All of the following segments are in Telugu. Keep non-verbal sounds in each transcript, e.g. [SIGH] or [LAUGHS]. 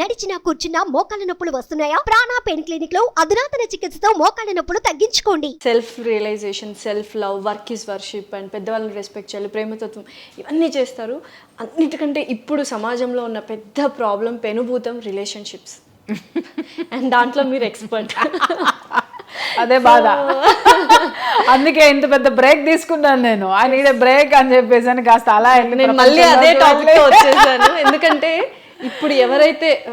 నడిచినా కూర్చున్నా మోకాళ్ళ నొప్పులు వస్తున్నాయా? ప్రాణా పెయిన్ క్లినిక్లో అధునాతన చికిత్సతో మోకాళ్ళ నొప్పులు తగ్గించుకోండి. Self realization self love work is worship and పెద్దవాళ్ళని రెస్పెక్ట్ చేయాలి ప్రేమతత్వం ఇవన్నీ చేస్తారు. అన్నిటికంటే ఇప్పుడు సమాజంలో ఉన్న పెద్ద ప్రాబ్లం పెనుభూతం రిలేషన్షిప్స్ అండ్ దాంట్లో మీరు ఎక్స్పర్ట్ అదే బాధ. అందుకే ఇంత పెద్ద బ్రేక్ తీసుకున్నాను నేను. ఐ నీడ్ బ్రేక్ అని చెప్పేసి అని కాస్త అలా నేను మళ్ళీ అదే టాపిక్ వచ్చేసాను. ఎందుకంటే ఇప్పుడు ఎవరైతే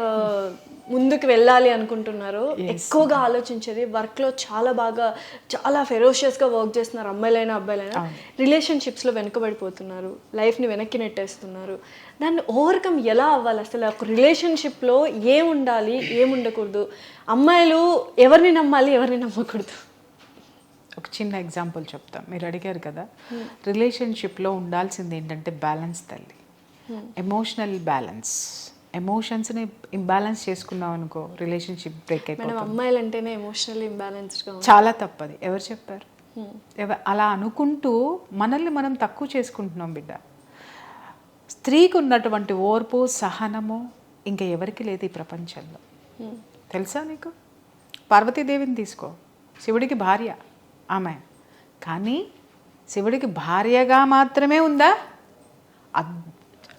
ముందుకు వెళ్ళాలి అనుకుంటున్నారో ఎక్కువగా ఆలోచించేది వర్క్లో చాలా బాగా చాలా ఫెరోషియస్గా వర్క్ చేస్తున్నారు అమ్మాయిలైనా అబ్బాయిలైనా. రిలేషన్షిప్స్లో వెనుకబడిపోతున్నారు లైఫ్ని వెనక్కి నెట్టేస్తున్నారు. దాన్ని ఓవర్కమ్ ఎలా అవ్వాలి? అసలు ఒక రిలేషన్షిప్లో ఏం ఉండాలి? ఏం ఉండకూడదు? అమ్మాయిలు ఎవరిని నమ్మాలి? ఎవరిని నమ్మకూడదు? ఒక చిన్న ఎగ్జాంపుల్ చెప్తా. మీరు అడిగారు కదా? రిలేషన్షిప్లో ఉండాల్సింది ఏంటంటే బ్యాలెన్స్ తల్లి. ఎమోషనల్ బ్యాలెన్స్ ఎమోషన్స్ని ఇంబ్యాలెన్స్ చేసుకున్నాం అనుకో రిలేషన్షిప్ బ్రేక్ అయిపోతుంది. అమ్మాయిలు అంటేనే ఎమోషనల్లీ ఇంబ్యాలెన్స్డ్గా ఉంది చాలా తప్పది. ఎవరు చెప్పారు? అలా అనుకుంటూ మనల్ని మనం తక్కువ చేసుకుంటున్నాం బిడ్డ. స్త్రీకి ఉన్నటువంటి ఓర్పు సహనము ఇంకా ఎవరికి లేదు ఈ ప్రపంచంలో. తెలుసా నీకు? పార్వతీదేవిని తీసుకో. శివుడికి భార్య ఆమె. కానీ శివుడికి భార్యగా మాత్రమే ఉందా?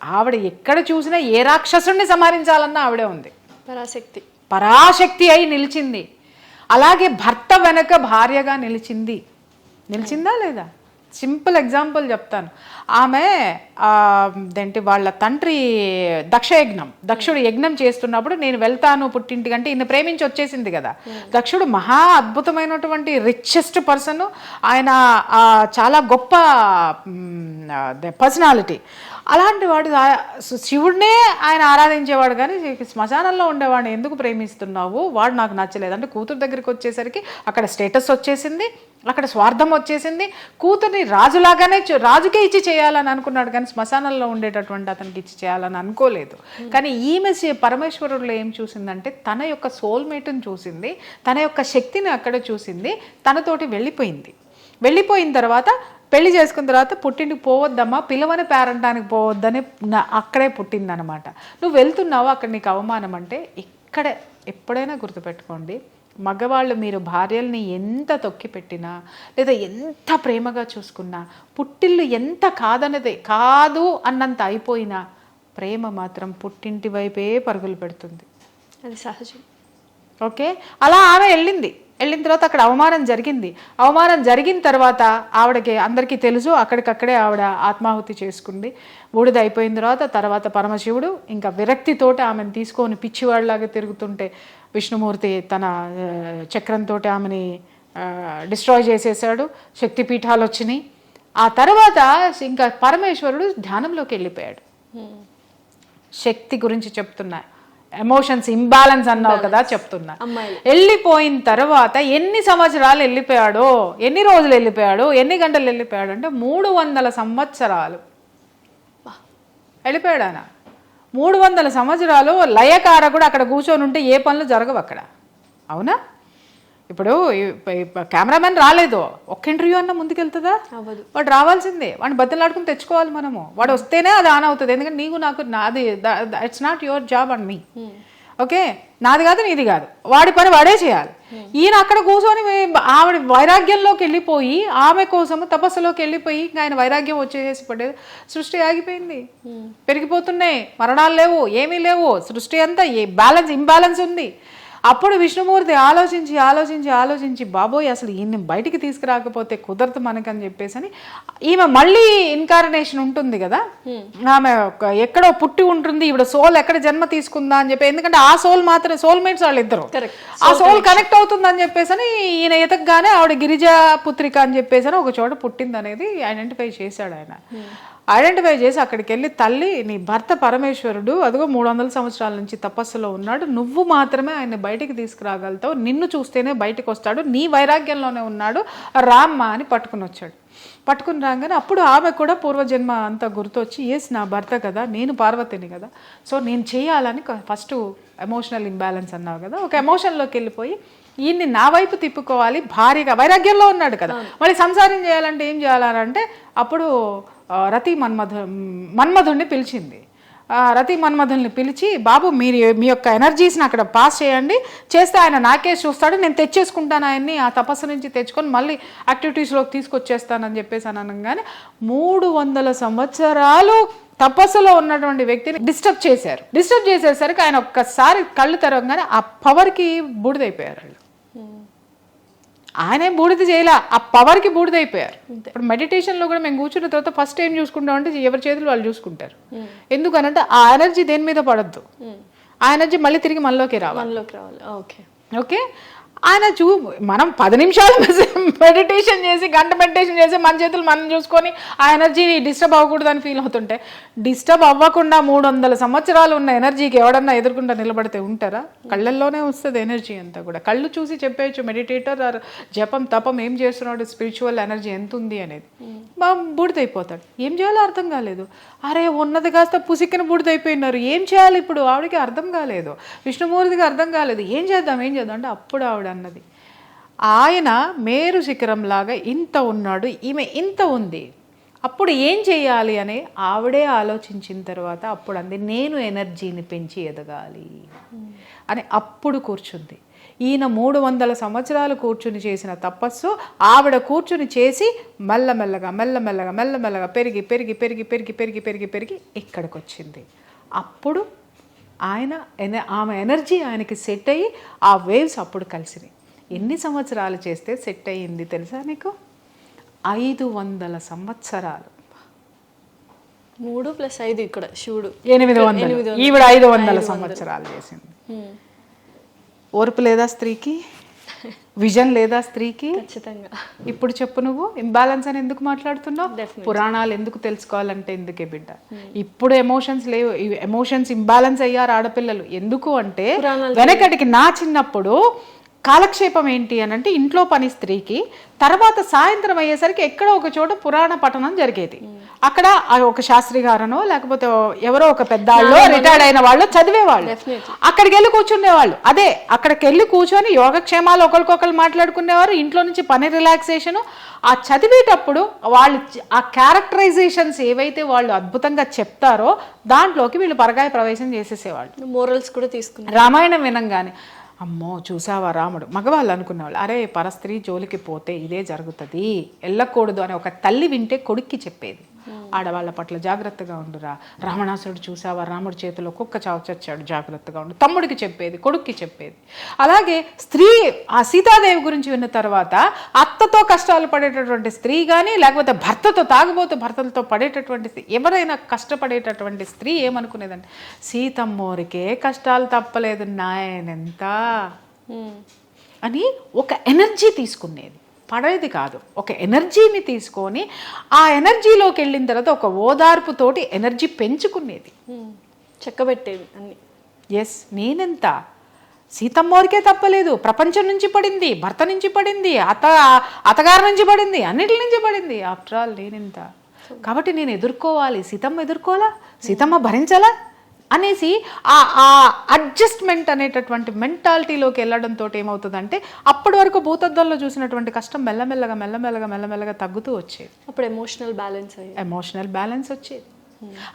ఆవిడ ఎక్కడ చూసినా ఏ రాక్షసుడిని సంహరించాలన్నా ఆవిడే ఉంది. పరాశక్తి. పరాశక్తి అయి నిలిచింది. అలాగే భర్త వెనక భార్యగా నిలిచింది. నిలిచిందా లేదా? సింపుల్ ఎగ్జాంపుల్ చెప్తాను. ఆమె ఏంటి వాళ్ళ తండ్రి దక్ష యజ్ఞం దక్షుడు యజ్ఞం చేస్తున్నప్పుడు నేను వెళ్తాను పుట్టింటికంటే ఈయన ప్రేమించి వచ్చేసింది కదా. దక్షుడు మహా అద్భుతమైనటువంటి రిచెస్ట్ పర్సన్ ఆయన చాలా గొప్ప పర్సనాలిటీ అలాంటి వాడు శివుడినే ఆయన ఆరాధించేవాడు కానీ శ్మశానంలో ఉండేవాడిని ఎందుకు ప్రేమిస్తున్నావు? వాడు నాకు నచ్చలేదు. అంటే కూతురు దగ్గరికి వచ్చేసరికి అక్కడ స్టేటస్ వచ్చేసింది అక్కడ స్వార్థం వచ్చేసింది. కూతుర్ని రాజులాగానే రాజుకే ఇచ్చి చేయాలని అనుకున్నాడు కానీ శ్మశానంలో ఉండేటటువంటి అతనికి ఇచ్చి చేయాలని అనుకోలేదు. కానీ ఈమె పరమేశ్వరుడులో ఏం చూసిందంటే తన యొక్క సోల్మేట్ని చూసింది తన యొక్క శక్తిని అక్కడ చూసింది తనతోటి వెళ్ళిపోయింది. వెళ్ళిపోయిన తర్వాత పెళ్ళి చేసుకున్న తర్వాత పుట్టింటికి పోవద్దమ్మా పిలవని పేరంటానికి పోవద్దని అక్కడే పుట్టిందనమాట నువ్వు వెళ్తున్నావు అక్కడ నీకు అవమానం అంటే? ఇక్కడ ఎప్పుడైనా గుర్తుపెట్టుకోండి మగవాళ్ళు మీరు భార్యల్ని ఎంత తొక్కి పెట్టినా లేదా ఎంత ప్రేమగా చూసుకున్నా పుట్టిల్లు ఎంత కాదన్నదే కాదు అన్నంత అయిపోయినా ప్రేమ మాత్రం పుట్టింటి వైపే పరుగులు పెడుతుంది. అది సహజం. ఓకే? అలా ఆమె వెళ్ళింది. వెళ్ళిన తర్వాత అక్కడ అవమానం జరిగింది. అవమానం జరిగిన తర్వాత ఆవిడకి అందరికీ తెలుసు అక్కడికక్కడే ఆవిడ ఆత్మాహుతి చేసుకుంది. బూడిద అయిపోయిన తర్వాత తర్వాత పరమశివుడు ఇంకా విరక్తితోటి ఆమెను తీసుకొని పిచ్చివాడిలాగా తిరుగుతుంటే విష్ణుమూర్తి తన చక్రంతో ఆమెని డిస్ట్రాయ్ చేసేసాడు శక్తిపీఠాలు వచ్చినాయి. ఆ తర్వాత ఇంకా పరమేశ్వరుడు ధ్యానంలోకి వెళ్ళిపోయాడు. శక్తి గురించి చెప్తున్నా. ఎమోషన్స్ ఇంబ్యాలెన్స్ అన్నావు కదా చెప్తున్నా. వెళ్ళిపోయిన తర్వాత ఎన్ని సంవత్సరాలు వెళ్ళిపోయాడో ఎన్ని రోజులు వెళ్ళిపోయాడు ఎన్ని గంటలు వెళ్ళిపోయాడు అంటే మూడు వందల సంవత్సరాలు. వెళ్ళిపోయాడు ఆయన మూడు వందల సంవత్సరాలు లయకార కూడా అక్కడ కూర్చొని ఉంటే ఏ పనులు జరగవు అక్కడ. అవునా? ఇప్పుడు కెమెరామెన్ రాలేదు. ఒక్క ఇంటర్వ్యూ అన్న ముందుకెళ్తుందా? వాడు రావాల్సిందే. వాడిని బద్దలాడుకుని తెచ్చుకోవాలి మనము. వాడు వస్తేనే అది ఆన్ అవుతుంది. ఎందుకంటే నీకు నాకు నాది it's not your job and me okay? నాది కాదు నీది కాదు. వాడి పని వాడే చేయాలి. ఈయన అక్కడ కూర్చొని ఆవిడ వైరాగ్యంలోకి వెళ్ళిపోయి ఆమె కోసము తపస్సులోకి వెళ్ళిపోయి ఇంకా ఆయన వైరాగ్యం వచ్చేసి పడేది సృష్టి ఆగిపోయింది. పెరిగిపోతున్నాయి. మరణాలు లేవు. ఏమీ లేవు. సృష్టి అంతా ఏ బ్యాలెన్స్ ఇంబ్యాలెన్స్ ఉంది. అప్పుడు విష్ణుమూర్తి ఆలోచించి ఆలోచించి ఆలోచించి బాబోయ్ అసలు ఈయన్ని బయటికి తీసుకురాకపోతే కుదరదు మనకని చెప్పేసి అని ఈమె మళ్ళీ ఇన్కార్నేషన్ ఉంటుంది కదా? ఆమె ఎక్కడో పుట్టి ఉంటుంది ఈవిడ సోల్ ఎక్కడ జన్మ తీసుకుందా అని చెప్పి ఎందుకంటే ఆ సోల్ మాత్రం సోల్మేట్స్ వాళ్ళు ఇద్దరు. ఆ సోల్ కనెక్ట్ అవుతుంది అని చెప్పేసి అని ఈయన ఎతకగానే ఆవిడ గిరిజా పుత్రిక అని చెప్పేసి అని ఒక చోట పుట్టింది అనేది ఐడెంటిఫై చేశాడు ఆయన. ఐడెంటిఫై చేసి అక్కడికి వెళ్ళి తల్లి నీ భర్త పరమేశ్వరుడు అదిగో మూడు వందల సంవత్సరాల నుంచి తపస్సులో ఉన్నాడు. నువ్వు మాత్రమే ఆయన బయటికి తీసుకురాగలుగుతావు. నిన్ను చూస్తేనే బయటకు వస్తాడు నీ వైరాగ్యంలోనే ఉన్నాడు. రామ్మ అని పట్టుకుని వచ్చాడు పట్టుకుని రాగానే అప్పుడు ఆమె కూడా పూర్వజన్మ అంతా గుర్తొచ్చి ఎస్ నా భర్త కదా నేను పార్వతిని కదా. సో నేను చేయాలని ఫస్ట్ ఎమోషనల్ ఇంబ్యాలెన్స్ అన్నావు కదా. ఒక ఎమోషన్లోకి వెళ్ళిపోయి ఈయన్ని నా వైపు తిప్పుకోవాలి భారీగా వైరాగ్యంలో ఉన్నాడు కదా. మళ్ళీ సంసారం చేయాలంటే ఏం చేయాలని అంటే అప్పుడు రతి మన్మధు మన్మధుడిని పిలిచింది. రతి మన్మధుల్ని పిలిచి బాబు మీరు మీ యొక్క ఎనర్జీస్ని అక్కడ పాస్ చేయండి. చేస్తే ఆయన నాకే చూస్తాడు. నేను తెచ్చేసుకుంటాను ఆయన్ని ఆ తపస్సు నుంచి తెచ్చుకొని మళ్ళీ యాక్టివిటీస్లోకి తీసుకొచ్చేస్తానని చెప్పేసి అని అనగానే మూడు వందల సంవత్సరాలు తపస్సులో ఉన్నటువంటి వ్యక్తిని డిస్టర్బ్ చేశారు. డిస్టర్బ్ చేసేసరికి ఆయన ఒక్కసారి కళ్ళు తెరవగానే ఆ పవర్కి బూడిదైపోయారు వాళ్ళు. ఆయనే బూడిద చేయలే ఆ పవర్కి బూడిదైపోయారు. ఇప్పుడు మెడిటేషన్లో కూడా మేము కూర్చున్న తర్వాత ఫస్ట్ ఏం చూసుకుంటాం అంటే ఎవరి చేతులు వాళ్ళు చూసుకుంటారు. ఎందుకనంటే ఆ ఎనర్జీ దేని మీద పడద్దు. ఆ ఎనర్జీ మళ్ళీ తిరిగి మనలోకి రావాలి. మనలోకి రావాలి. ఓకే. ఓకే? ఆయన చూ మనం పది నిమిషాలు మెడిటేషన్ [LAUGHS] చేసి గంట మెడిటేషన్ చేసి మన చేతులు మనం చూసుకొని ఆ ఎనర్జీ డిస్టర్బ్ అవ్వకూడదు అని ఫీల్ అవుతుంటే డిస్టర్బ్ అవ్వకుండా మూడు వందల సంవత్సరాలు ఉన్న ఎనర్జీకి ఎవడన్నా ఎదుర్కొంటా నిలబడితే ఉంటారా? కళ్ళల్లోనే వస్తుంది ఎనర్జీ అంతా కూడా. కళ్ళు చూసి చెప్పేయచ్చు మెడిటేటర్ ఆర్ జపం తపం ఏం చేస్తున్నాడు స్పిరిచువల్ ఎనర్జీ ఎంత ఉంది అనేది. బా బూడిదైపోతాడు. ఏం చేయాలో అర్థం కాలేదు. అరే ఉన్నది కాస్త పుసిక్కిన బూడిదైపోయినారు. ఏం చేయాలి ఇప్పుడు? ఆవిడకి అర్థం కాలేదు. విష్ణుమూర్తికి అర్థం కాలేదు. ఏం చేద్దాం ఏం చేద్దాం? అంటే అప్పుడు ఆవిడ అన్నది. ఆయన మేరు శిఖరంలాగా ఇంత ఉన్నాడు ఈమె ఇంత ఉంది. అప్పుడు ఏం చేయాలి అని ఆవిడే ఆలోచించిన తర్వాత అప్పుడు అంది నేను ఎనర్జీని పెంచి ఎదగాలి. అని అప్పుడు కూర్చుంది. ఈయన మూడు వందల సంవత్సరాలు కూర్చుని చేసిన తపస్సు ఆవిడ కూర్చుని చేసి మెల్లమెల్లగా మెల్లమెల్లగా మెల్లమెల్లగా పెరిగి పెరిగి పెరిగి పెరిగి పెరిగి పెరిగి పెరిగి ఇక్కడికి వచ్చింది అప్పుడు ఆయన ఎన ఆమె ఎనర్జీ ఆయనకి సెట్ అయ్యి ఆ వేవ్స్ అప్పుడు కలిసినాయి. ఎన్ని సంవత్సరాలు చేస్తే సెట్ అయ్యింది తెలుసా నీకు? ఐదు వందల సంవత్సరాలు. మూడు ప్లస్ ఐదు ఇక్కడ శివుడు. ఎనిమిది వందలు. ఈవిడ ఐదు వందల సంవత్సరాలు చేసింది. ఓర్పు లేదా స్త్రీకి? విజన్ లేదా స్త్రీకి? ఖచ్చితంగా. ఇప్పుడు చెప్పు నువ్వు. ఇంబ్యాలెన్స్ అని ఎందుకు మాట్లాడుతున్నావు? పురాణాలు ఎందుకు తెలుసుకోవాలంటే ఎందుకే బిడ్డ? ఇప్పుడు ఎమోషన్స్ లేవు. ఎమోషన్స్ ఇంబ్యాలెన్స్ అయ్యారు ఆడపిల్లలు. ఎందుకు అంటే వెనకటికి నా చిన్నప్పుడు కాలక్షేపం ఏంటి అని అంటే ఇంట్లో పని స్త్రీకి తర్వాత సాయంత్రం అయ్యేసరికి ఎక్కడో ఒక చోట పురాణ పఠనం జరిగేది. అక్కడ ఆ ఒక శాస్త్రి గారనో లేకపోతే ఎవరో ఒక పెద్దాళ్ళు రిటైర్డ్ అయిన వాళ్ళు చదివేవాళ్ళు. అక్కడికి వెళ్ళి కూర్చునేవాళ్ళు. అదే అక్కడికి వెళ్ళి కూర్చొని యోగక్షేమాలు ఒకరికొకరు మాట్లాడుకునేవారు. ఇంట్లో నుంచి పని రిలాక్సేషన్. ఆ చదివేటప్పుడు వాళ్ళు ఆ క్యారెక్టరైజేషన్స్ ఏవైతే వాళ్ళు అద్భుతంగా చెప్తారో దాంట్లోకి వీళ్ళు పరగాయ ప్రవేశం చేసేసేవాళ్ళు. మోరల్స్ కూడా తీసుకున్నారు. రామాయణం వినంగానే. అమ్మో చూసావా రాముడు? మగవాళ్ళు అనుకునేవాళ్ళు అరే పరస్త్రీ జోలికి పోతే ఇదే జరుగుతుంది వెళ్ళకూడదు అని ఒక తల్లి వింటే కొడుక్కి చెప్పేది. ఆడవాళ్ళ పట్ల జాగ్రత్తగా ఉండురా. రావణాసుడు చూసావా? రాముడి చేతిలో కుక్క చావు చచ్చాడు. జాగ్రత్తగా ఉండు. తమ్ముడికి చెప్పేది కొడుక్కి చెప్పేది. అలాగే స్త్రీ ఆ సీతాదేవి గురించి విన్న తర్వాత అత్తతో కష్టాలు పడేటటువంటి స్త్రీ కానీ లేకపోతే భర్తతో తాగుబోతు భర్తలతో పడేటటువంటి ఎవరైనా కష్టపడేటటువంటి స్త్రీ ఏమనుకునేదంటే సీతమ్మోరికే కష్టాలు తప్పలేదు నాయనెంత? అని ఒక ఎనర్జీ తీసుకునేది. పడేది కాదు. ఒక ఎనర్జీని తీసుకొని ఆ ఎనర్జీలోకి వెళ్ళిన తర్వాత ఒక ఓదార్పుతోటి ఎనర్జీ పెంచుకునేది. చెక్కబెట్టేవి అన్ని. ఎస్ నేనెంత? సీతమ్మోరికే తప్పలేదు. ప్రపంచం నుంచి పడింది భర్త నుంచి పడింది అత అతగారి నుంచి పడింది అన్నిటి నుంచి పడింది. ఆఫ్టర్ ఆల్ నేనెంత? కాబట్టి నేను ఎదుర్కోవాలి. సీతమ్మ ఎదుర్కోవాలా? సీతమ్మ భరించాలా? అనేసి ఆ ఆ అడ్జస్ట్మెంట్ అనేటటువంటి మెంటాలిటీలోకి వెళ్ళడంతో ఏమవుతుందంటే అప్పటి వరకు భూతద్దంలో చూసినటువంటి కష్టం మెల్లమెల్లగా మెల్లమెల్లగా మెల్లమెల్లగా తగ్గుతూ వచ్చేది. అప్పుడు ఎమోషనల్ బ్యాలెన్స్ ఎమోషనల్ బ్యాలెన్స్ వచ్చేది.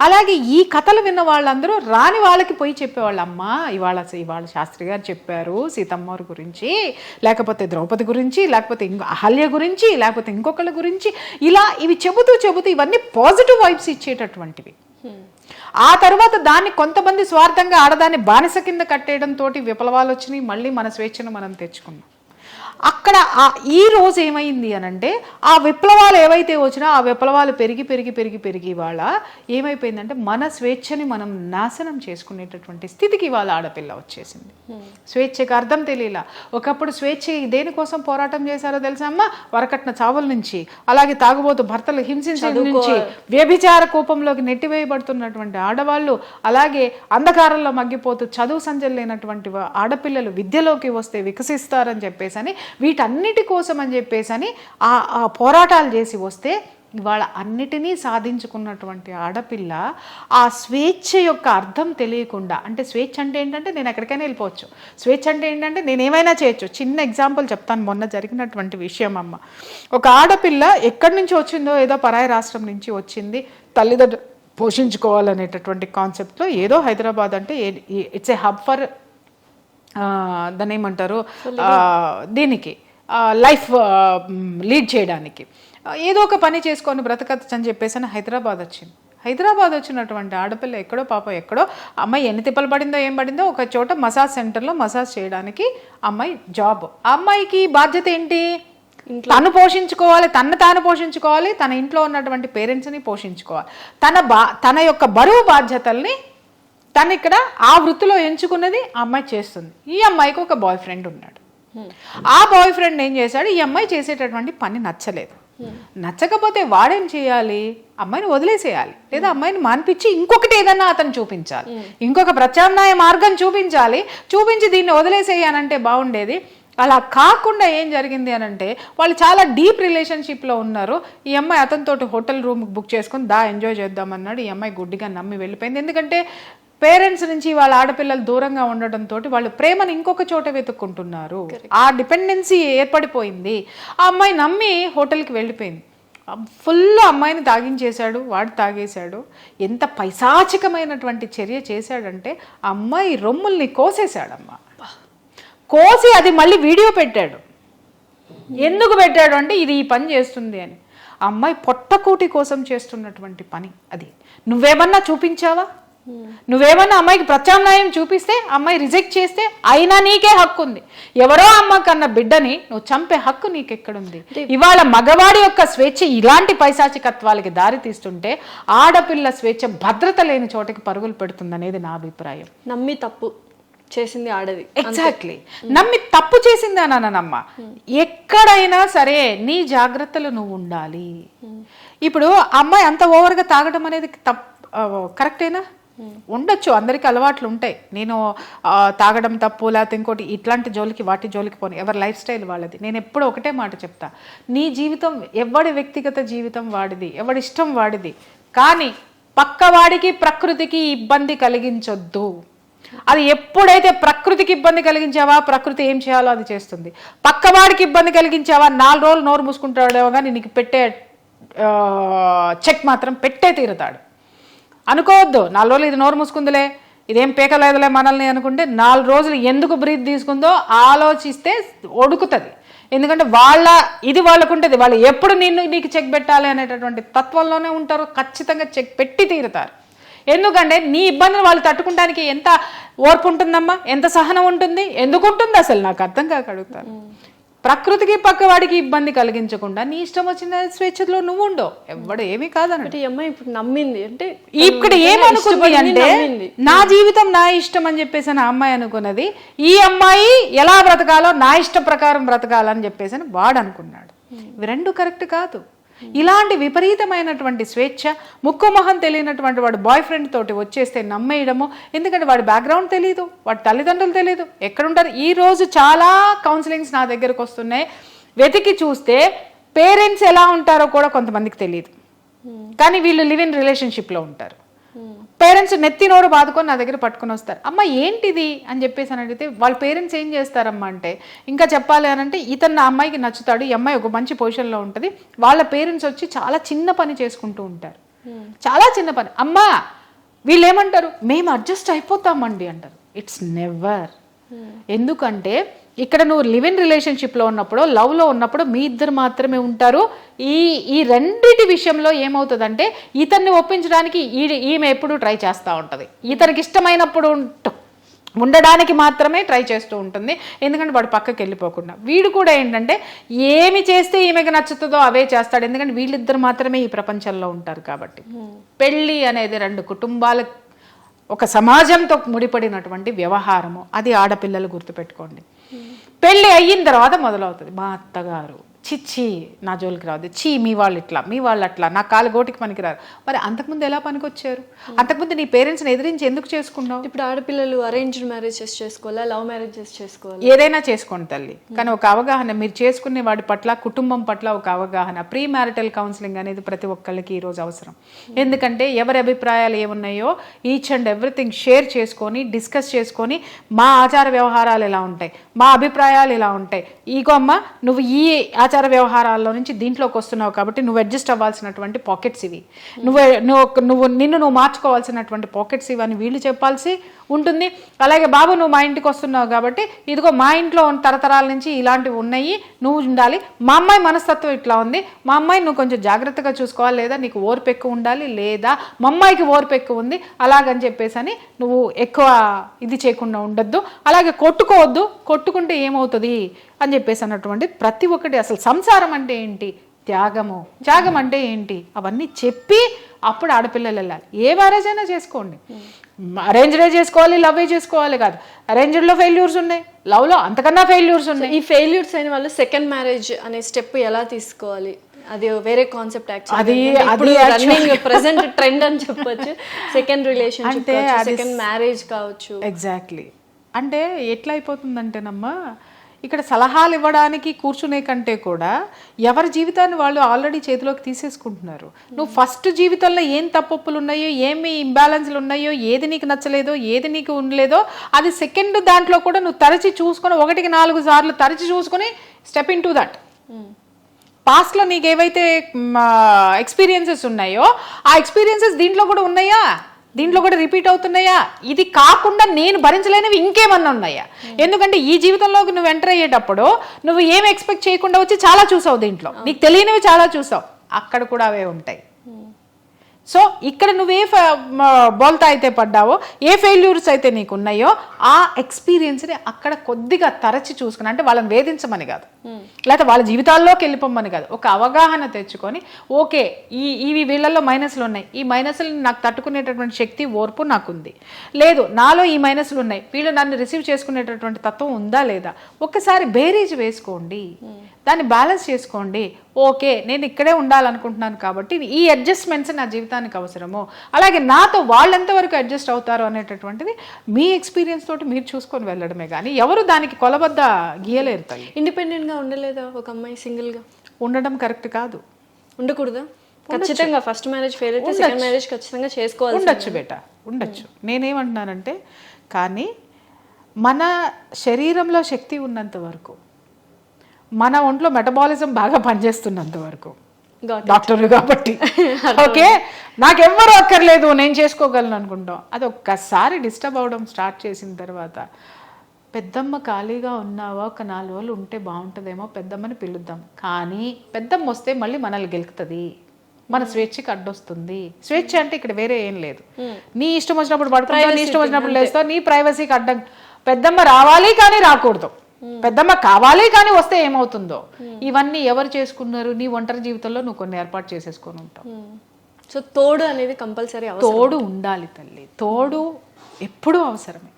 అలాగే ఈ కథలు విన్న వాళ్ళందరూ రాని వాళ్ళకి పోయి చెప్పేవాళ్ళు అమ్మా ఇవాళ ఇవాళ శాస్త్రి గారు చెప్పారు సీతమ్మవారి గురించి లేకపోతే ద్రౌపది గురించి లేకపోతే ఇంకో అహల్య గురించి లేకపోతే ఇంకొకళ్ళ గురించి. ఇలా ఇవి చెబుతూ చెబుతూ ఇవన్నీ పాజిటివ్ వైబ్స్ ఇచ్చేటటువంటివి. ఆ తర్వాత దాన్ని కొంతమంది స్వార్థంగా ఆడదాన్ని బానిస కింద కట్టేయడంతో విప్లవాలు వచ్చినాయి. మళ్ళీ మన స్వేచ్ఛను మనం తెచ్చుకున్నాం. అక్కడ ఆ ఈ రోజు ఏమైంది అని అంటే ఆ విప్లవాలు ఏవైతే వచ్చినా ఆ విప్లవాలు పెరిగి పెరిగి పెరిగి పెరిగి ఇవాళ ఏమైపోయిందంటే మన స్వేచ్ఛని మనం నాశనం చేసుకునేటటువంటి స్థితికి ఇవాళ ఆడపిల్ల వచ్చేసింది. స్వేచ్ఛకి అర్థం తెలియలా. ఒకప్పుడు స్వేచ్ఛ దేనికోసం పోరాటం చేశారో తెలుసా అమ్మా? వరకట్న చావుల నుంచి అలాగే తాగుబోతు భర్తలు హింసించడం నుంచి వ్యభిచార కూపంలోకి నెట్టివేయబడుతున్నటువంటి ఆడవాళ్ళు అలాగే అంధకారంలో మగ్గిపోతూ చదువు సంజలు లేనటువంటి ఆడపిల్లలు విద్యలోకి వస్తే వికసిస్తారని చెప్పేసి అని వీటన్నిటి కోసం అని చెప్పేసి అని ఆ ఆ పోరాటాలు చేసి వస్తే ఇవాళ అన్నిటినీ సాధించుకున్నటువంటి ఆడపిల్ల ఆ స్వేచ్ఛ యొక్క అర్థం తెలియకుండా అంటే స్వేచ్ఛ అంటే ఏంటంటే నేను ఎక్కడికైనా వెళ్ళిపోవచ్చు. స్వేచ్ఛ అంటే ఏంటంటే నేను ఏమైనా చేయొచ్చు. చిన్న ఎగ్జాంపుల్ చెప్తాను మొన్న జరిగినటువంటి విషయం అమ్మ. ఒక ఆడపిల్ల ఎక్కడి నుంచి వచ్చిందో ఏదో పరాయి రాష్ట్రం నుంచి వచ్చింది తల్లిదండ్రులు పోషించుకోవాలనేటటువంటి కాన్సెప్ట్లో ఏదో హైదరాబాద్ అంటే ఇట్స్ ఏ హబ్ ఫర్ దాన్ని ఏమంటారు? దీనికి లైఫ్ లీడ్ చేయడానికి. ఏదో ఒక పని చేసుకొని బ్రతకచ్చు అని చెప్పేసి అని హైదరాబాద్ వచ్చింది. హైదరాబాద్ వచ్చినటువంటి ఆడపిల్ల ఎక్కడో పాప ఎక్కడో అమ్మాయి ఎన్ని తిప్పలు పడిందో ఏం పడిందో ఒక చోట మసాజ్ సెంటర్లో మసాజ్ చేయడానికి అమ్మాయి జాబ్. అమ్మాయికి బాధ్యత ఏంటి? తను పోషించుకోవాలి తను తాను పోషించుకోవాలి తన ఇంట్లో ఉన్నటువంటి పేరెంట్స్ని పోషించుకోవాలి. తన బా తన యొక్క బరువు బాధ్యతల్ని తను ఇక్కడ ఆ వృత్తిలో ఎంచుకున్నది ఆ అమ్మాయి చేస్తుంది. ఈ అమ్మాయికి ఒక బాయ్ ఫ్రెండ్ ఉన్నాడు. ఆ బాయ్ ఫ్రెండ్ ఏం చేశాడు? ఈ అమ్మాయి చేసేటటువంటి పని నచ్చలేదు. నచ్చకపోతే వాడేం చేయాలి? అమ్మాయిని వదిలేసేయాలి. లేదా అమ్మాయిని మాన్పించి ఇంకొకటి ఏదన్నా అతను చూపించాలి. ఇంకొక ప్రత్యామ్నాయ మార్గం చూపించాలి. చూపించి దీన్ని వదిలేసేయాలంటే బాగుండేది. అలా కాకుండా ఏం జరిగింది అని అంటే వాళ్ళు చాలా డీప్ రిలేషన్షిప్లో ఉన్నారు. ఈ అమ్మాయి అతనితోటి హోటల్ రూమ్ బుక్ చేసుకుని దా ఎంజాయ్ చేద్దామన్నాడు ఈ అమ్మాయి గుడ్డిగా నమ్మి వెళ్ళిపోయింది. ఎందుకంటే పేరెంట్స్ నుంచి వాళ్ళ ఆడపిల్లలు దూరంగా ఉండటంతో వాళ్ళు ప్రేమను ఇంకొక చోట వెతుక్కుంటున్నారు. ఆ డిపెండెన్సీ ఏర్పడిపోయింది. ఆ అమ్మాయి నమ్మి హోటల్కి వెళ్ళిపోయింది. ఫుల్ అమ్మాయిని తాగించేశాడు వాడు తాగేశాడు. ఎంత పైశాచికమైనటువంటి చర్య చేశాడంటే ఆ అమ్మాయి రొమ్ముల్ని కోసేశాడమ్మా. కోసి అది మళ్ళీ వీడియో పెట్టాడు. ఎందుకు పెట్టాడు అంటే ఇది ఈ పని చేస్తుంది అని. అమ్మాయి పొట్టకూటి కోసం చేస్తున్నటువంటి పని అది. నువ్వేమన్నా చూపించావా? నువ్వేమన్నా అమ్మాయికి ప్రత్యామ్నాయం చూపిస్తే అమ్మాయి రిజెక్ట్ చేస్తే అయినా నీకే హక్కు ఉంది. ఎవరో అమ్మ కన్న బిడ్డని నువ్వు చంపే హక్కు నీకెక్కడుంది? ఇవాళ మగవాడి యొక్క స్వేచ్ఛ ఇలాంటి పైశాచికత్వాలకి దారి తీస్తుంటే ఆడపిల్ల స్వేచ్ఛ భద్రత లేని చోటకి పరుగులు పెడుతుందనేది నా అభిప్రాయం. నమ్మి తప్పు చేసింది ఆడది. ఎగ్జాక్ట్లీ నమ్మి తప్పు చేసింది అన్నానమ్మ ఎక్కడైనా సరే నీ జాగ్రత్తలు నువ్వు ఉండాలి. ఇప్పుడు అమ్మాయి అంత ఓవర్గా తాగడం అనేది తప్ కరెక్టేనా? ఉండొచ్చు అందరికి అలవాట్లు ఉంటాయి. నేను తాగడం తప్పు లేకపోతే ఇంకోటి ఇట్లాంటి జోలికి వాటి జోలికి పోను. ఎవరి లైఫ్ స్టైల్ వాళ్ళది. నేను ఎప్పుడు ఒకటే మాట చెప్తా. నీ జీవితం ఎవడి వ్యక్తిగత జీవితం వాడిది ఎవడి ఇష్టం వాడిది. కానీ పక్కవాడికి ప్రకృతికి ఇబ్బంది కలిగించొద్దు. అది ఎప్పుడైతే ప్రకృతికి ఇబ్బంది కలిగించావా ప్రకృతి ఏం చేయాలో అది చేస్తుంది. పక్కవాడికి ఇబ్బంది కలిగించావా నాలుగు రోజులు నోరు మూసుకుంటాడేమో కానీ నీకు పెట్టే చెక్ మాత్రం పెట్టే తీరుతాడు. అనుకోవద్దు. నాలుగు రోజులు ఇది నోరు మూసుకుందిలే. ఇదేం పీకలేదులే మనల్ని అనుకుంటే నాలుగు రోజులు ఎందుకు బ్రీత్ తీసుకుందో ఆలోచిస్తే ఒడుకుతుంది. ఎందుకంటే వాళ్ళ ఇది వాళ్ళకు ఉంటుంది వాళ్ళు ఎప్పుడు నిన్ను నీకు చెక్ పెట్టాలి అనేటటువంటి తత్వంలోనే ఉంటారు. ఖచ్చితంగా చెక్ పెట్టి తీరుతారు. ఎందుకంటే నీ ఇబ్బందులు వాళ్ళు తట్టుకుంటానికి ఎంత ఓర్పు ఉంటుందమ్మా? ఎంత సహనం ఉంటుంది? ఎందుకు ఉంటుంది అసలు? నాకు అర్థం కాక అడుగుతాను. ప్రకృతికి పక్కవాడికి ఇబ్బంది కలిగించకుండా నీ ఇష్టం వచ్చిన స్వేచ్ఛలో నువ్వు ఉండవు ఎవడు ఏమీ ఈ అమ్మాయి ఇప్పుడు నమ్మింది. అంటే ఇక్కడ ఏమనుకుంది అంటే. నా జీవితం నా ఇష్టం అని చెప్పేసి ఆ అమ్మాయి అనుకున్నది ఈ అమ్మాయి ఎలా బ్రతకాలో నా ఇష్ట ప్రకారం బ్రతకాలని చెప్పేసి వాడు అనుకున్నాడు. ఇవి రెండు కరెక్ట్ కాదు. ఇలాంటి విపరీతమైనటువంటి స్వేచ్ఛ ముక్కు మొహం తెలియనటువంటి వాడు బాయ్ ఫ్రెండ్ తోటి వచ్చేస్తే నమ్మేయడము. ఎందుకంటే వాడి బ్యాక్గ్రౌండ్ తెలియదు వాడి తల్లిదండ్రులు తెలియదు ఎక్కడుంటారు? ఈ రోజు చాలా కౌన్సిలింగ్స్ నా దగ్గరకు వస్తున్నాయి. వెతికి చూస్తే పేరెంట్స్ ఎలా ఉంటారో కూడా కొంతమందికి తెలియదు కానీ వీళ్ళు లివ్ ఇన్ రిలేషన్షిప్లో ఉంటారు. పేరెంట్స్ నెత్తి నోరు బాదుకొని నా దగ్గర పట్టుకొని వస్తారు. అమ్మ ఏంటిది? అని చెప్పేసి అని అడిగితే వాళ్ళ పేరెంట్స్ ఏం చేస్తారమ్మా అంటే ఇంకా చెప్పాలి అని అంటే ఇతను నా అమ్మాయికి నచ్చుతాడు ఈ అమ్మాయి ఒక మంచి పొజిషన్లో ఉంటుంది వాళ్ళ పేరెంట్స్ వచ్చి చాలా చిన్న పని చేసుకుంటూ ఉంటారు. చాలా చిన్న పని. అమ్మా వీళ్ళు ఏమంటారు మేము అడ్జస్ట్ అయిపోతామండి అంటారు. ఇట్స్ నెవర్ ఎందుకంటే ఇక్కడ నువ్వు లివ్ ఇన్ రిలేషన్షిప్లో ఉన్నప్పుడు లవ్లో ఉన్నప్పుడు మీ ఇద్దరు మాత్రమే ఉంటారు. ఈ ఈ రెండిటి విషయంలో ఏమవుతుందంటే ఇతన్ని ఒప్పించడానికి ఈ ఈమె ఎప్పుడు ట్రై చేస్తూ ఉంటుంది. ఇతనికి ఇష్టమైనప్పుడు ఉండడానికి మాత్రమే ట్రై చేస్తూ ఉంటుంది. ఎందుకంటే వాడు పక్కకి వెళ్ళిపోకుండా. వీడు కూడా ఏంటంటే ఏమి చేస్తే ఈమెకి నచ్చుతుందో అవే చేస్తాడు. ఎందుకంటే వీళ్ళిద్దరు మాత్రమే ఈ ప్రపంచంలో ఉంటారు కాబట్టి. పెళ్ళి అనేది రెండు కుటుంబాల ఒక సమాజంతో ముడిపడినటువంటి వ్యవహారము. అది ఆడపిల్లలు గుర్తుపెట్టుకోండి. పెళ్ళి అయిన తర్వాత మొదలవుతుంది మా అత్తగారు. చిచ్చి నా జోలికి రావద్దు. చీ మీ వాళ్ళు ఇట్లా మీ వాళ్ళు అట్లా నా కాలు గోటికి పనికిరారు. మరి అంతకుముందు ఎలా పనికొచ్చారు? అంతకుముందు నీ పేరెంట్స్ని ఎదిరించి ఎందుకు చేసుకున్నావు? ఇప్పుడు ఆడపిల్లలు అరేంజ్డ్ మ్యారేజెస్ చేసుకోవాలా? లవ్ మ్యారేజెస్ చేసుకోవాలా? ఏదైనా చేసుకోండి తల్లి. కానీ ఒక అవగాహన మీరు చేసుకునే వాడి పట్ల కుటుంబం పట్ల ఒక అవగాహన. ప్రీ మ్యారిటల్ కౌన్సిలింగ్ అనేది ప్రతి ఒక్కళ్ళకి ఈరోజు అవసరం. ఎందుకంటే ఎవరి అభిప్రాయాలు ఏమున్నాయో ఈచ్ అండ్ ఎవ్రీథింగ్ షేర్ చేసుకొని డిస్కస్ చేసుకొని మా ఆచార వ్యవహారాలు ఎలా ఉంటాయి? మా అభిప్రాయాలు ఇలా ఉంటాయి? ఈగో అమ్మ నువ్వు ఈ ఆచార ఆచార వ్యవహారాల్లో నుంచి దీంట్లోకి వస్తున్నావు కాబట్టి నువ్వు అడ్జస్ట్ అవ్వాల్సినటువంటి పాకెట్స్ ఇవి. నువ్వు నువ్వు నువ్వు నిన్ను నువ్వు మార్చుకోవాల్సినటువంటి పాకెట్స్ ఇవి అని వీళ్ళు చెప్పాల్సి ఉంటుంది. అలాగే బాబు నువ్వు మా ఇంటికి వస్తున్నావు కాబట్టి ఇదిగో మా ఇంట్లో ఉన్న తరతరాల నుంచి ఇలాంటివి ఉన్నాయి. నువ్వు ఉండాలి. మా అమ్మాయి మనస్తత్వం ఇట్లా ఉంది. మా అమ్మాయి నువ్వు కొంచెం జాగ్రత్తగా చూసుకోవాలి లేదా నీకు ఓర్పు ఎక్కువ ఉండాలి లేదా మా అమ్మాయికి ఓర్పు ఎక్కువ ఉంది అలాగని చెప్పేసి అని నువ్వు ఎక్కువ ఇది చేయకుండా ఉండొద్దు. అలాగే కొట్టుకోవద్దు. కొట్టుకుంటే ఏమవుతుంది అని చెప్పేసి అన్నటువంటి ప్రతి ఒక్కటి అసలు సంసారం అంటే ఏంటి? త్యాగము. త్యాగం అంటే ఏంటి? అవన్నీ చెప్పి అప్పుడు ఆడపిల్లలు వెళ్ళాలి. ఏ మ్యారేజ్ అయినా చేసుకోండి. అరేంజ్డే చేసుకోవాలి లవ్వే చేసుకోవాలి కాదు. అరేంజ్డ్లో ఫెయిల్యూర్స్ ఉన్నాయి. లవ్లో అంతకన్నా ఫెయిల్యూర్స్ ఉన్నాయి. ఈ ఫెయిల్యూర్స్ అయిన వాళ్ళు సెకండ్ మ్యారేజ్ అనే స్టెప్ ఎలా తీసుకోవాలి? అది వేరే కాన్సెప్ట్ అది- ఇప్పుడు అది రన్నింగ్ ప్రెసెంట్ ట్రెండ్ అని చెప్పొచ్చు. సెకండ్ రిలేషన్షిప్ అంటే సెకండ్ మ్యారేజ్ కావచ్చు. ఎగ్జాక్ట్లీ అంటే ఎట్లా అయిపోతుందంటేనమ్మా ఇక్కడ సలహాలు ఇవ్వడానికి కూర్చునే కంటే కూడా ఎవరి జీవితాన్ని వాళ్ళు ఆల్రెడీ చేతిలోకి తీసేసుకుంటున్నారు. నువ్వు ఫస్ట్ జీవితంలో ఏం తప్పొప్పులు ఉన్నాయో ఏమి ఇంబ్యాలెన్స్లు ఉన్నాయో ఏది నీకు నచ్చలేదో ఏది నీకు ఉండలేదో అది సెకండ్ దాంట్లో కూడా నువ్వు తరచి చూసుకొని ఒకటికి నాలుగు సార్లు తరచి చూసుకొని స్టెప్ ఇన్ టు దట్ పాస్ట్లో నీకు ఏవైతే ఎక్స్పీరియన్సెస్ ఉన్నాయో ఆ ఎక్స్పీరియన్సెస్ దీంట్లో కూడా ఉన్నాయా? దీంట్లో కూడా రిపీట్ అవుతున్నాయా? ఇది కాకుండా నేను భరించలేనివి ఇంకేమన్నా ఉన్నాయా? ఎందుకంటే ఈ జీవితంలోకి నువ్వు ఎంటర్ అయ్యేటప్పుడు నువ్వు ఏం ఎక్స్పెక్ట్ చేయకుండా వచ్చి చాలా చూసావు దీంట్లో. నీకు తెలియనివి చాలా చూసావు. అక్కడ కూడా అవే ఉంటాయి. సో ఇక్కడ నువ్వే బోల్తా అయితే పడ్డావో ఏ ఫెయిల్యూర్స్ అయితే నీకు ఉన్నాయో ఆ ఎక్స్పీరియన్స్ని అక్కడ కొద్దిగా తరచి చూసుకుని అంటే వాళ్ళని వేధించమని కాదు. లేకపోతే వాళ్ళ జీవితాల్లోకి వెళ్ళిపోమని కాదు. ఒక అవగాహన తెచ్చుకొని ఓకే ఈ ఇవి వీళ్ళల్లో మైనస్లు ఉన్నాయి. ఈ మైనస్లు నాకు తట్టుకునేటటువంటి శక్తి ఓర్పు నాకుంది. లేదు నాలో ఈ మైనస్లు ఉన్నాయి. వీళ్ళు నన్ను రిసీవ్ చేసుకునేటటువంటి తత్వం ఉందా లేదా? ఒక్కసారి బేరీజ్ వేసుకోండి. దాన్ని బ్యాలెన్స్ చేసుకోండి. ఓకే నేను ఇక్కడే ఉండాలనుకుంటున్నాను కాబట్టి ఈ అడ్జస్ట్మెంట్స్ నా జీవితానికి అవసరము అలాగే నాతో వాళ్ళు ఎంతవరకు అడ్జస్ట్ అవుతారు అనేటటువంటిది మీ ఎక్స్పీరియన్స్ తోటి మీరు చూసుకొని వెళ్ళడమే కానీ ఎవరు దానికి కొలబద్ద గీయలేరు తల్లి. ఇండిపెండెంట్గా ఉండలేదా ఒక అమ్మాయి సింగిల్గా ఉండడం కరెక్ట్ కాదు. ఉండకూడదా? ఖచ్చితంగా ఫస్ట్ మ్యారేజ్ ఫెయిల్ అయితే సెకండ్ మ్యారేజ్ ఖచ్చితంగా చేసుకోవాలి ఉండొచ్చు బేట ఉండొచ్చు. నేనేమంటున్నానంటే కానీ మన శరీరంలో శక్తి ఉన్నంత వరకు మన ఒంట్లో మెటబాలిజం బాగా పనిచేస్తున్నంత వరకు Got డాక్టర్ కాబట్టి. [LAUGHS] ఓకే నాకెవ్వరు అక్కర్లేదు నేను చేసుకోగలను అనుకుంటాం. అది ఒక్కసారి డిస్టర్బ్ అవడం స్టార్ట్ చేసిన తర్వాత పెద్దమ్మ ఖాళీగా ఉన్నావా? ఒక నాలుగు రోజులు ఉంటే బాగుంటుందేమో పెద్దమ్మని పిలుద్దాం. కానీ పెద్దమ్మ వస్తే మళ్ళీ మనల్ని గెలుకుతుంది. మన స్వేచ్ఛకి అడ్డొస్తుంది. స్వేచ్ఛ అంటే ఇక్కడ వేరే ఏం లేదు. నీ ఇష్టం వచ్చినప్పుడు పడుకుంటావు నీ ఇష్టం వచ్చినప్పుడు లేస్తావు నీ ప్రైవసీకి అడ్డం. పెద్దమ్మ రావాలి కానీ రాకూడదు. పెద్దమ్మ కావాలి కానీ వస్తే ఏమవుతుందో? ఇవన్నీ ఎవరు చేసుకున్నారు? నీ ఒంటరి జీవితంలో నువ్వు కొన్ని ఏర్పాటు చేసేసుకొని ఉంటావు. సో తోడు అనేది కంపల్సరీ తోడు ఉండాలి తల్లి. తోడు ఎప్పుడూ అవసరమే.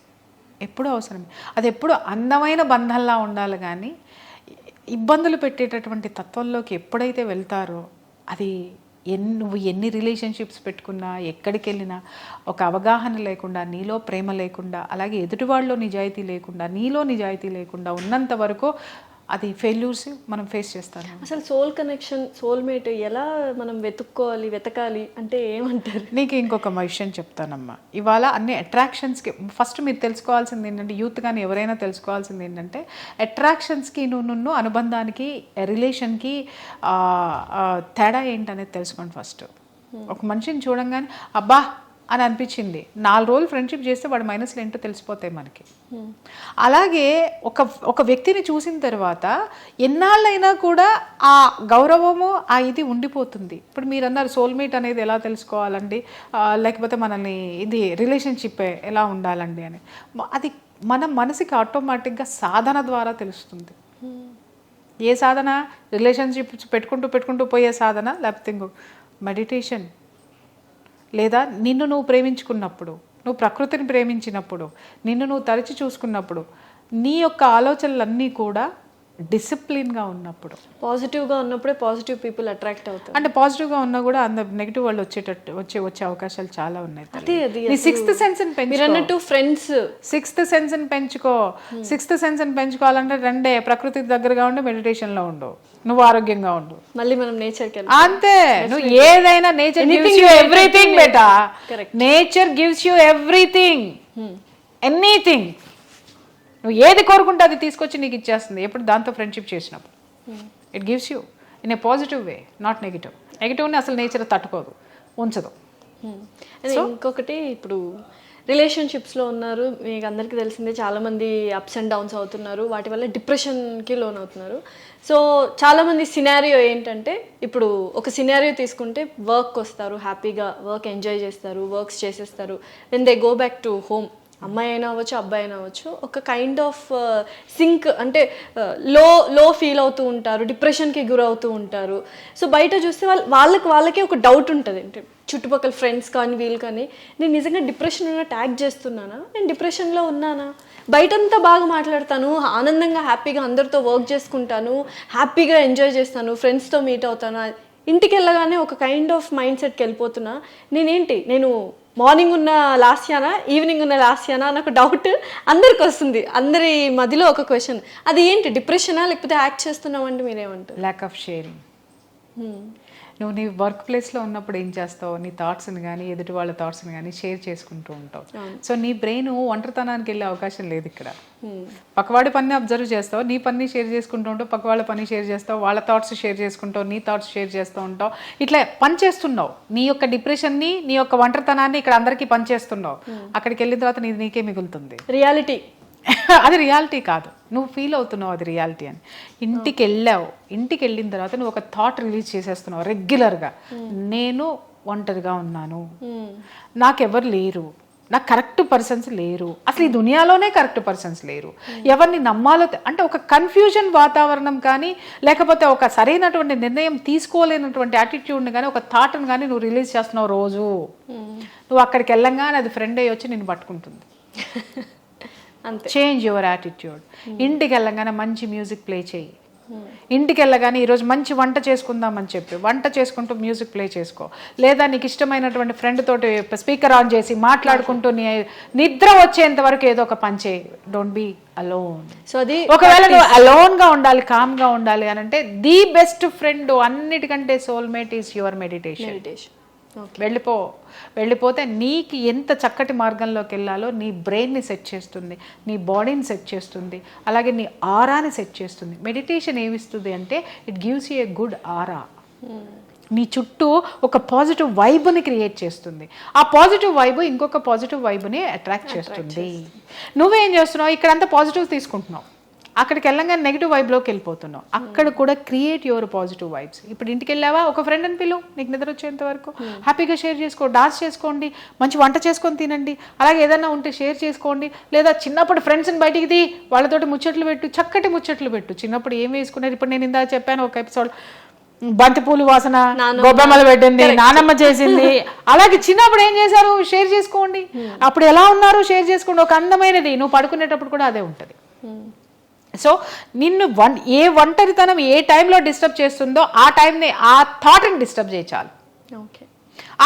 ఎప్పుడూ అవసరమే. అది ఎప్పుడు అందమైన బంధంలా ఉండాలి కానీ ఇబ్బందులు పెట్టేటటువంటి తత్వంలోకి ఎప్పుడైతే వెళ్తారో అది ఎన్ నువ్వు ఎన్ని రిలేషన్షిప్స్ పెట్టుకున్నా ఎక్కడికి వెళ్ళినా ఒక అవగాహన లేకుండా నీలో ప్రేమ లేకుండా అలాగే ఎదుటివాళ్ళలో నిజాయితీ లేకుండా నీలో నిజాయితీ లేకుండా ఉన్నంత వరకు అది ఫెయిల్యూర్స్ మనం ఫేస్ చేస్తాను అసలు సోల్ కనెక్షన్ సోల్మేట్ ఎలా మనం వెతుక్కోవాలి వెతకాలి అంటే ఏమంటారు? నీకు ఇంకొక విషయం చెప్తానమ్మా. ఇవాళ అన్ని అట్రాక్షన్స్కి ఫస్ట్ మీరు తెలుసుకోవాల్సింది ఏంటంటే యూత్ కానీ ఎవరైనా తెలుసుకోవాల్సింది ఏంటంటే అట్రాక్షన్స్కి నువ్వు నున్ను అనుబంధానికి రిలేషన్కి తేడా ఏంటనేది తెలుసుకోండి ఫస్ట్ ఒక మనిషిని చూడంగానే అబ్బా అని అనిపించింది. నాలుగు రోజులు ఫ్రెండ్షిప్ చేస్తే వాడి మైనస్లు ఏంటో తెలిసిపోతాయి మనకి. అలాగే ఒక ఒక వ్యక్తిని చూసిన తర్వాత ఎన్నాళ్ళైనా కూడా ఆ గౌరవము ఆ ఇది ఉండిపోతుంది. ఇప్పుడు మీరు అన్నారు సోల్మేట్ అనేది ఎలా తెలుసుకోవాలండి? లేకపోతే మనల్ని ఇది రిలేషన్షిప్ ఎలా ఉండాలండి అని. అది మన మనసుకి ఆటోమేటిక్గా సాధన ద్వారా తెలుస్తుంది. ఏ సాధన? రిలేషన్షిప్స్ పెట్టుకుంటూ పెట్టుకుంటూ పోయే సాధన లేకపోతే ఇంకో మెడిటేషన్ లేదా నిన్ను నువ్వు ప్రేమించుకున్నప్పుడు నువ్వు ప్రకృతిని ప్రేమించినప్పుడు నిన్ను నువ్వు తరచి చూసుకున్నప్పుడు నీ యొక్క ఆలోచనలన్నీ కూడా డిసిప్లిన్గా ఉన్నప్పుడు. పాజిటివ్గా ఉన్నప్పుడే పాజిటివ్ పీపుల్ అట్రాక్ట్ అవుతారు. అంటే పాజిటివ్గా ఉన్నా కూడా అంత నెగిటివ్ వాళ్ళు వచ్చేటట్టు వచ్చే వచ్చే అవకాశాలు చాలా ఉన్నాయి అదే అది సిక్స్త్ సెన్స్ని పెంచుకో. అన్నట్టు ఫ్రెండ్స్. సిక్స్త్ సెన్స్ని పెంచుకో. సిక్స్త్ సెన్స్ని పెంచుకోవాలంటే రెండే ప్రకృతికి దగ్గరగా ఉండు మెడిటేషన్లో ఉండు. నువ్వు ఆరోగ్యంగా ఉండు. మళ్ళీ మనం వెళ్ళాలి అంతే. నువ్వు ఏదైనా nature gives you everything. Beta. Nature gives you everything anything నువ్వు ఏది కోరుకుంటే అది తీసుకొచ్చి నీకు ఇచ్చేస్తుంది. ఎప్పుడు దాంతో ఫ్రెండ్షిప్ చేసినప్పుడు. It gives you in a positive way not negative నెగిటివ్ని అసలు నేచర్ తట్టుకోదు ఉంచదు. And ఇంకొకటి ఇప్పుడు రిలేషన్షిప్స్లో ఉన్నారు. మీకు అందరికీ తెలిసిందే చాలామంది అప్స్ అండ్ డౌన్స్ అవుతున్నారు. వాటి వల్ల డిప్రెషన్కి లోన్ అవుతున్నారు సో చాలామంది సినారియో ఏంటంటే ఇప్పుడు ఒక సినారియో తీసుకుంటే వర్క్ వస్తారు హ్యాపీగా వర్క్ ఎంజాయ్ చేస్తారు వర్క్స్ చేసేస్తారు. When they go back to home అమ్మాయి అయినా అవ్వచ్చు అబ్బాయి అయినా అవ్వచ్చు ఒక కైండ్ ఆఫ్ సింక్ అంటే లో లో ఫీల్ అవుతూ ఉంటారు డిప్రెషన్కి గురవుతూ ఉంటారు. సో బయట చూస్తే వాళ్ళ వాళ్ళకి వాళ్ళకే ఒక డౌట్ ఉంటుంది. అంటే చుట్టుపక్కల ఫ్రెండ్స్ కానీ వీళ్ళు కానీ నేను నిజంగా డిప్రెషన్ ఉన్న ట్యాగ్ చేస్తున్నానా? నేను డిప్రెషన్లో ఉన్నానా? బయటంతా బాగా మాట్లాడతాను ఆనందంగా హ్యాపీగా అందరితో వర్క్ చేసుకుంటాను హ్యాపీగా ఎంజాయ్ చేస్తాను ఫ్రెండ్స్తో మీట్ అవుతాను? ఇంటికి వెళ్ళగానే ఒక కైండ్ ఆఫ్ మైండ్ సెట్కి వెళ్ళిపోతున్నా. నేనేంటి? నేను మార్నింగ్ ఉన్న లాస్యానా ఈవినింగ్ ఉన్న లాస్యానా నాకు డౌట్ అందరికి వస్తుంది. అందరి మధ్యలో ఒక క్వశ్చన్ అది ఏంటి డిప్రెషనా లేకపోతే యాక్ట్ చేస్తున్నామంటే మీరేమంటారు? ల్యాక్ ఆఫ్ షేరింగ్ నువ్వు నీ వర్క్ ప్లేస్లో ఉన్నప్పుడు ఏం చేస్తావు? నీ థాట్స్ని కానీ ఎదుటి వాళ్ళ థాట్స్ని కానీ షేర్ చేసుకుంటూ ఉంటావు. సో నీ బ్రెయిన్ ఒంటరితనానికి వెళ్ళే అవకాశం లేదు ఇక్కడ. పక్కవాడి పని అబ్జర్వ్ చేస్తావు నీ పని షేర్ చేసుకుంటూ ఉంటావు పక్కవాళ్ళ పని షేర్ చేస్తావు వాళ్ళ థాట్స్ షేర్ చేసుకుంటావు నీ థాట్స్ షేర్ చేస్తూ ఉంటావు. ఇట్లా పని చేస్తున్నావు. నీ యొక్క డిప్రెషన్ని నీ యొక్క ఒంటరితనాన్ని ఇక్కడ అందరికీ పని చేస్తున్నావు. అక్కడికి వెళ్ళిన తర్వాత నీది నీకే మిగులుతుంది. రియాలిటీ [LAUGHS] అది రియాలిటీ కాదు. నువ్వు ఫీల్ అవుతున్నావు అది రియాలిటీ అని. ఇంటికి వెళ్ళావు ఇంటికి వెళ్ళిన తర్వాత నువ్వు ఒక థాట్ రిలీజ్ చేసేస్తున్నావు రెగ్యులర్గా నేను ఒంటరిగా ఉన్నాను. నాకెవరు లేరు. నాకు కరెక్ట్ పర్సన్స్ లేరు. అసలు ఈ దునియాలోనే కరెక్ట్ పర్సన్స్ లేరు. ఎవరిని నమ్మాలో అంటే ఒక కన్ఫ్యూజన్ వాతావరణం కానీ లేకపోతే ఒక సరైనటువంటి నిర్ణయం తీసుకోలేనటువంటి యాటిట్యూడ్ని కానీ ఒక థాట్ని కానీ నువ్వు రిలీజ్ చేస్తున్నావు రోజు. నువ్వు అక్కడికి వెళ్ళంగానే అది ఫ్రెండ్ అయ్యి వచ్చి నేను పట్టుకుంటుంది. [LAUGHS] చేంజ్ యువర్ యాటిట్యూడ్ ఇంటికి వెళ్ళగానే మంచి మ్యూజిక్ ప్లే చేయి. ఇంటికి వెళ్ళగానే ఈరోజు మంచి వంట చేసుకుందామని చెప్పి. వంట చేసుకుంటూ మ్యూజిక్ ప్లే చేసుకో. లేదా నీకు ఇష్టమైనటువంటి ఫ్రెండ్ తోటి స్పీకర్ ఆన్ చేసి మాట్లాడుకుంటూ నీ నిద్ర వచ్చేంత వరకు ఏదో ఒక పని చేయి. డోంట్ బీ అలోన్ సో అది ఒకవేళ నువ్వు అలోన్గా ఉండాలి కామ్గా ఉండాలి అని అంటే ది బెస్ట్ ఫ్రెండ్ అన్నిటికంటే soulmate is your meditation meditation వెళ్ళిపో. వెళ్ళిపోతే నీకు ఎంత చక్కటి మార్గంలోకి వెళ్ళాలో నీ బ్రెయిన్ని సెట్ చేస్తుంది నీ బాడీని సెట్ చేస్తుంది అలాగే నీ ఆరాని సెట్ చేస్తుంది. మెడిటేషన్ ఏమిస్తుంది అంటే it gives you a good aura నీ చుట్టూ ఒక పాజిటివ్ వైబ్ని క్రియేట్ చేస్తుంది. ఆ పాజిటివ్ వైబ్ ఇంకొక పాజిటివ్ వైబ్ని అట్రాక్ట్ చేస్తుంది. నువ్వేం చేస్తున్నావు? ఇక్కడంతా పాజిటివ్ తీసుకుంటున్నావు. అక్కడికి వెళ్ళంగానే నెగిటివ్ వైబ్లోకి వెళ్ళిపోతున్నావు. అక్కడ కూడా క్రియేట్ యువర్ పాజిటివ్ వైబ్స్ ఇప్పుడు ఇంటికి వెళ్ళావా? ఒక ఫ్రెండ్ అని పిలువు. నీకు నిద్ర వచ్చేంత వరకు. హ్యాపీగా షేర్ చేసుకో డాన్స్ చేసుకోండి. మంచి వంట చేసుకొని తినండి. అలాగే ఏదైనా ఉంటే షేర్ చేసుకోండి. లేదా చిన్నప్పుడు ఫ్రెండ్స్ని బయటికి తీ వాళ్ళతోటి ముచ్చట్లు పెట్టు చక్కటి ముచ్చట్లు పెట్టు. చిన్నప్పుడు ఏం వేసుకునేది ఇప్పుడు నేను ఇందాక చెప్పాను ఒక ఎపిసోడ్ బంతిపూలు వాసన గొబ్బెమ్మలు పెట్టింది నానమ్మ చేసింది. [LAUGHS] అలాగే చిన్నప్పుడు ఏం చేశారు? షేర్ చేసుకోండి. అప్పుడు ఎలా ఉన్నారు? షేర్ చేసుకోండి. ఒక అందమైనది. నువ్వు పడుకునేటప్పుడు కూడా అదే ఉంటుంది. సో నిన్ను వన్ ఏ ఒంటరితనం ఏ టైంలో డిస్టర్బ్ చేస్తుందో ఆ టైంని ఆ థాట్ని డిస్టర్బ్ చేయాలి ఓకే.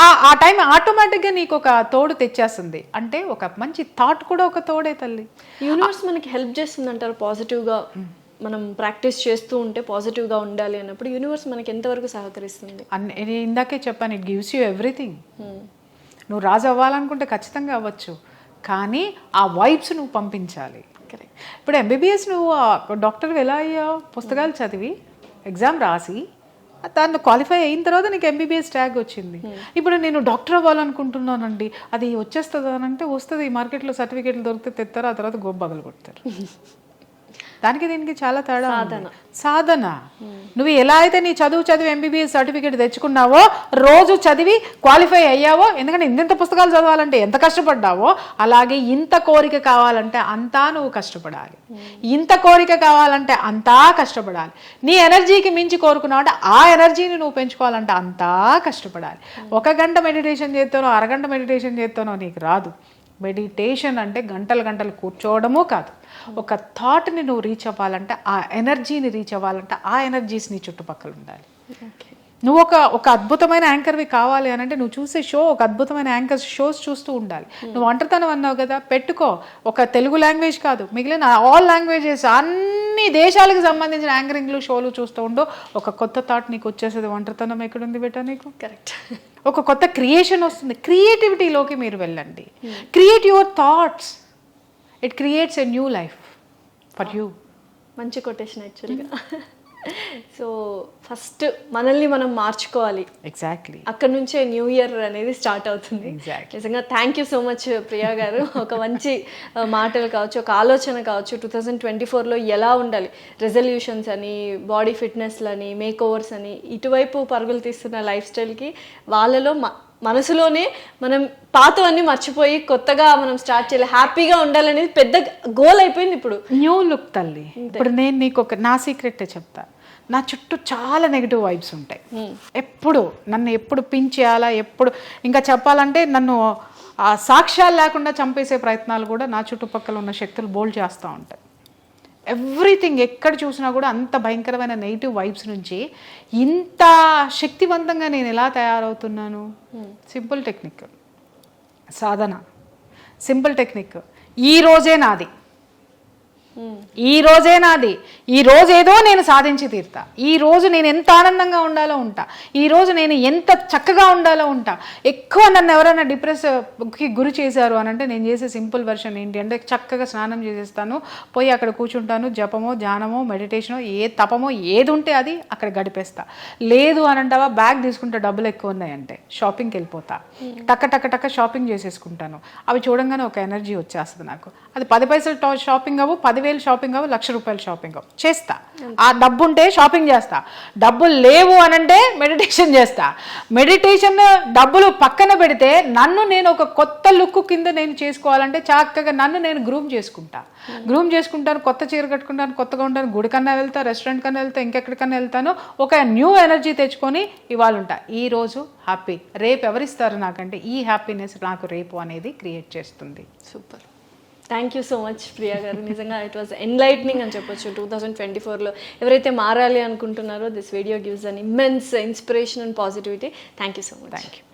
ఆ ఆ టైం ఆటోమేటిక్గా నీకు ఒక తోడు తెచ్చేస్తుంది. అంటే ఒక మంచి థాట్ కూడా ఒక తోడే తల్లి. యూనివర్స్ మనకి హెల్ప్ చేస్తుంది అంటారు పాజిటివ్గా మనం ప్రాక్టీస్ చేస్తూ ఉంటే పాజిటివ్గా ఉండాలి అన్నప్పుడు యూనివర్స్ మనకి ఎంతవరకు సహకరిస్తుంది? అన్ని నేను ఇందాకే చెప్పాను ఇట్ గివ్స్ యూ ఎవ్రీథింగ్. నువ్వు రాజు అవ్వాలనుకుంటే ఖచ్చితంగా అవ్వచ్చు. కానీ ఆ వైబ్స్ నువ్వు పంపించాలి. కరెక్ట్ ఇప్పుడు ఎంబీబీఎస్ నువ్వు డాక్టర్ ఎలా అయ్యావు పుస్తకాలు చదివి ఎగ్జామ్ రాసి దాన్ని క్వాలిఫై అయిన తర్వాత నీకు ఎంబీబీఎస్ ట్యాగ్ వచ్చింది. ఇప్పుడు నేను డాక్టర్ అవ్వాలనుకుంటున్నానండి. అది వచ్చేస్తుంది అని అంటే వస్తుంది. మార్కెట్లో సర్టిఫికేట్లు దొరికితే తెస్తారు ఆ తర్వాత గోబ్ బగలు కొడతారు. [LAUGHS] దానికి దీనికి చాలా తేడా. సాధన. నువ్వు ఎలా అయితే నీ చదువు చదివి ఎంబీబీఎస్ సర్టిఫికేట్ తెచ్చుకున్నావో రోజు చదివి క్వాలిఫై అయ్యావో ఎందుకంటే ఇంత పుస్తకాలు చదవాలంటే ఎంత కష్టపడ్డావో అలాగే ఇంత కోరిక కావాలంటే అంతా నువ్వు కష్టపడాలి. ఇంత కోరిక కావాలంటే అంతా కష్టపడాలి. నీ ఎనర్జీకి మించి కోరుకున్నావు ఆ ఎనర్జీని నువ్వు పెంచుకోవాలంటే అంతా కష్టపడాలి. ఒక గంట మెడిటేషన్ చేస్తానో అరగంట మెడిటేషన్ చేస్తానో నీకు రాదు. మెడిటేషన్ అంటే గంటలు గంటలు కూర్చోవడము కాదు. ఒక థాట్ని నువ్వు రీచ్ అవ్వాలంటే ఆ ఎనర్జీని రీచ్ అవ్వాలంటే ఆ ఎనర్జీస్ నీ చుట్టుపక్కల ఉండాలి. నువ్వు ఒక ఒక అద్భుతమైన యాంకర్వి కావాలి అని అంటే నువ్వు చూసే షో ఒక అద్భుతమైన యాంకర్ షోస్ చూస్తూ ఉండాలి. నువ్వు ఒంటరితనం అన్నావు కదా పెట్టుకో. ఒక తెలుగు లాంగ్వేజ్ కాదు మిగిలిన ఆల్ లాంగ్వేజెస్ అన్ని దేశాలకు సంబంధించిన యాంకరింగ్లు షోలు చూస్తూ ఉండు. ఒక కొత్త థాట్ నీకు వచ్చేసేది ఒంటరితనం ఎక్కడుంది బెటా నీకు? కరెక్ట్ [LAUGHS] ఒక కొత్త క్రియేషన్ వస్తుంది. క్రియేటివిటీలోకి మీరు వెళ్ళండి. Create your thoughts it creates a new life for you మంచి కొటేషన్ యాక్చువల్గా [LAUGHS] సో ఫస్ట్ మనల్ని మనం మార్చుకోవాలి. ఎగ్జాక్ట్లీ అక్కడ నుంచే న్యూ ఇయర్ అనేది స్టార్ట్ అవుతుంది. నిజంగా thank you so much Priya garu. [LAUGHS] ఒక మంచి మాటలు కావచ్చు ఒక ఆలోచన కావచ్చు టూ థౌజండ్ ట్వంటీ ఫోర్లో ఎలా ఉండాలి? రెజల్యూషన్స్ అని బాడీ ఫిట్నెస్లని మేక్ ఓవర్స్ అని ఇటువైపు పరుగులు తీస్తున్న లైఫ్ స్టైల్కి వాళ్ళలో మనసులోనే మనం పాతవన్నీ మర్చిపోయి కొత్తగా మనం స్టార్ట్ చేయాలి. హ్యాపీగా ఉండాలనేది పెద్ద గోల్ అయిపోయింది ఇప్పుడు. న్యూ లుక్ తల్లి. ఇప్పుడు నేను నీకు ఒక నా సీక్రెట్ చెప్తా. నా చుట్టూ చాలా నెగిటివ్ వైబ్స్ ఉంటాయి. ఎప్పుడు నన్ను ఎప్పుడు పిన్ చేయాలా ఎప్పుడు ఇంకా చెప్పాలంటే నన్ను ఆ సాక్ష్యాలు లేకుండా చంపేసే ప్రయత్నాలు కూడా నా చుట్టుపక్కల ఉన్న శక్తులు బోల్డ్ చేస్తూ ఉంటాయి. ఎవ్రీథింగ్ ఎక్కడ చూసినా కూడా అంత భయంకరమైన నెగిటివ్ వైబ్స్ నుంచి ఇంత శక్తివంతంగా నేను ఎలా తయారవుతున్నాను? సింపుల్ టెక్నిక్ సాధన. సింపుల్ టెక్నిక్ ఈ రోజే నాది. ఈ రోజే నాది. ఈ రోజు ఏదో నేను సాధించి తీరుతా. ఈ రోజు నేను ఎంత ఆనందంగా ఉండాలో ఉంటా. ఈ రోజు నేను ఎంత చక్కగా ఉండాలో ఉంటా. ఎక్కువ నన్ను ఎవరైనా డిప్రెస్కి గురి చేశారు అని అంటే నేను చేసే సింపుల్ వెర్షన్ ఏంటి అంటే చక్కగా స్నానం చేసేస్తాను పోయి అక్కడ కూర్చుంటాను జపమో ధ్యానమో మెడిటేషనో ఏ తపమో ఏది ఉంటే అది అక్కడ గడిపేస్తా. లేదు అని అంటావా బ్యాగ్ తీసుకుంటే డబ్బులు ఎక్కువ ఉన్నాయంటే షాపింగ్కి వెళ్ళిపోతా. టక్క టక్క టక్క షాపింగ్ చేసేసుకుంటాను. అవి చూడంగానే ఒక ఎనర్జీ వచ్చేస్తుంది నాకు. అది పది పైసలు షాపింగ్ అవ్వు పదివేలు షాపింగ్ అవ్వ లక్ష రూపాయలు షాపింగ్ అవ్వ. చేస్తా. ఆ డబ్బు ఉంటే షాపింగ్ చేస్తా. డబ్బులు లేవు అనంటే మెడిటేషన్ చేస్తా. మెడిటేషన్ డబ్బులు పక్కన పెడితే నన్ను నేను ఒక కొత్త లుక్ కింద నేను చేసుకోవాలంటే చక్కగా నన్ను నేను గ్రూమ్ చేసుకుంటా. గ్రూమ్ చేసుకుంటాను కొత్త చీర కట్టుకుంటాను కొత్తగా ఉంటాను గుడి కన్నా వెళ్తా రెస్టారెంట్ కన్నా వెళ్తా ఇంకెక్కడికన్నా వెళ్తాను. ఒక న్యూ ఎనర్జీ తెచ్చుకొని ఇవాళ ఉంటా ఈ రోజు హ్యాపీ. రేపు ఎవరిస్తారు నాకంటే ఈ హ్యాపీనెస్ నాకు రేపు అనేది క్రియేట్ చేస్తుంది. Super. Thank you so much Priya garu. నిజంగా ఇట్ వాజ్ ఎన్లైట్నింగ్ అని చెప్పొచ్చు. టూ థౌజండ్ ట్వంటీ ఫోర్లో ఎవరైతే మారాలి అనుకుంటున్నారో this video gives an immense inspiration and positivity thank you so much thank you